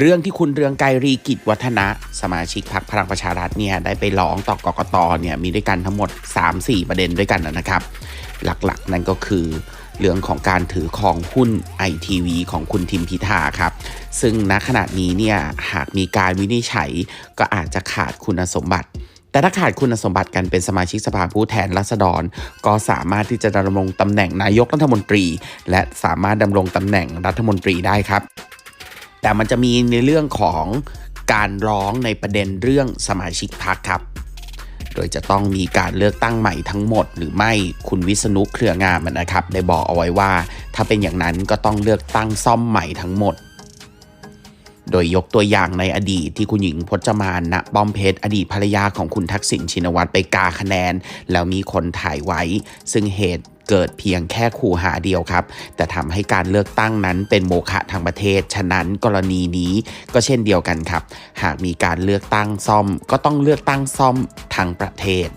เรื่องที่คุณเรืองไกรรีกิจวัฒนะสมาชิกพรรคพลังประชารัฐเนี่ยได้ไปร้องต่อกกตเนี่ยมีด้วยกันทั้งหมด 3-4 ประเด็นด้วยกันนะครับ หลักๆ นั่นก็คือเรื่องของการถือครองหุ้นไอทีวีของคุณทิมพิธาครับ ซึ่งณขณะนี้เนี่ยหากมีการวินิจฉัยก็อาจจะขาดคุณสมบัติ แต่ถ้าขาดคุณสมบัติกันเป็นสมาชิกสภาผู้แทนราษฎร ก็สามารถที่จะดำรงตำแหน่งนายกรัฐมนตรี และสามารถดำรงตำแหน่งรัฐมนตรีได้ครับ แต่มันจะมีในเรื่องของการร้องในประเด็นเรื่องสมาชิกพรรคครับ โดยจะต้องมีการเลือกตั้งใหม่ทั้งหมด หรือไม่คุณวิษณุเครืองามนะครับ ได้บอกเอาไว้ว่า ถ้าเป็นอย่างนั้นก็ต้องเลือกตั้งซ่อมใหม่ทั้งหมด โดยยกตัวอย่างในอดีตที่คุณหญิงพจมานณป้อมเพชรอดีตภรรยาของคุณทักษิณชินวัตรไปกาคะแนน แล้วมีคนถ่ายไว้ ซึ่งเหตุ เกิดเพียงแค่คูหาเดียวครับ แต่ทำให้การเลือกตั้งนั้นเป็นโมฆะทางประเทศ ฉะนั้นกรณีนี้ก็เช่นเดียวกันครับ หากมีการเลือกตั้งซ่อมก็ต้องเลือกตั้งซ่อมทางประเทศ